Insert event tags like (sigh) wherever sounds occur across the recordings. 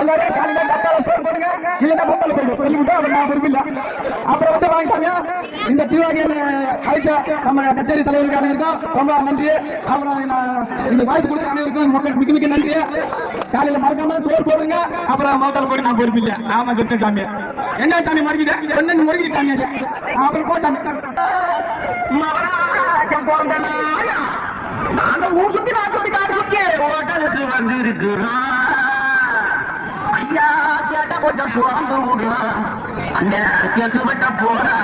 எல்லாரும் காலையில டக்கால சோறு போடுங்க. இல்லைன்னா பொங்கல் போயிடும் சொல்லி நான் விரும்பல அப்புறம் வந்து வாங்கிட்டாங்க. இந்த திருவாகியம் அழைச்ச நம்ம கச்சேரி தலைவருக்கு அனைவருக்கும் ரொம்ப நன்றி அப்புறம் நான் இந்த வாய்ப்பு கொடுத்த அனைவருக்கும் மக்கள் மிக்க மிக்க நன்றி காலையில மறக்காம சோறு போடுங்க. அப்புறம் மோட்டல் போய் நான் விரும்பல ஆமா கிருஷ்ண சாமி. என்ன சாமி மறுக்குது? என்ன முறுக்கி சாமி அப்புறம் போட்டாங்க மகாராஜன் பிறந்த நாளா? நான் காட்டுக்கு ஓட்டலுக்கு வந்து கேட்ட கொஞ்சம் அந்த கேட்டு விட்ட போறா.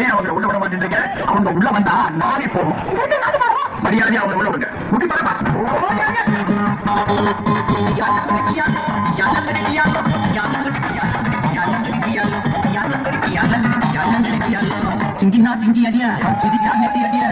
ஏன் அவங்க உள்ள விட மாட்டேங்க அவங்க உள்ள வந்தா நாளை போகும் மரியாதை அவங்க உள்ள விடுங்க. முடி பாருமா சிங்கினா சிங்கி அடியா? சிதிக்கா நெட்டி அடியா?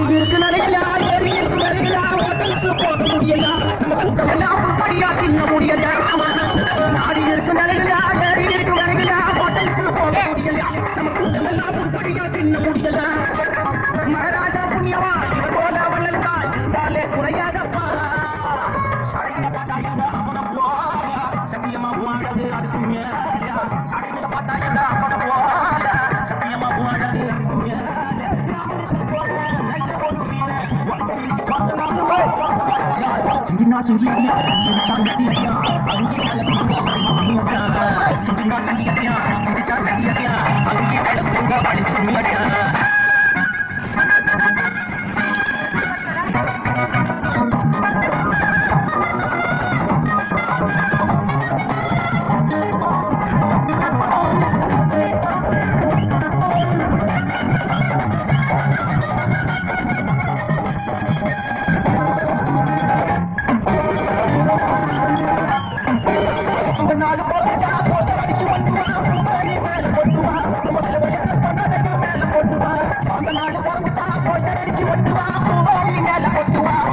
நாடு இருக்கு நினைக்கலா ஏறி இருக்கு போக முடியலா கூட்டமெல்லாம் படியா தின்ன முடியல நாடு இருக்கு நினைக்கலா போக நம்ம கூட்டமெல்லாம் படியா தின்ன மகாராஜா புண்ணியவா? போல இருந்தாலே சத்தியமா வாழது பார்த்தா என்ன சிங்கினா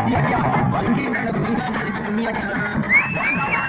(laughs) பொண்ணடக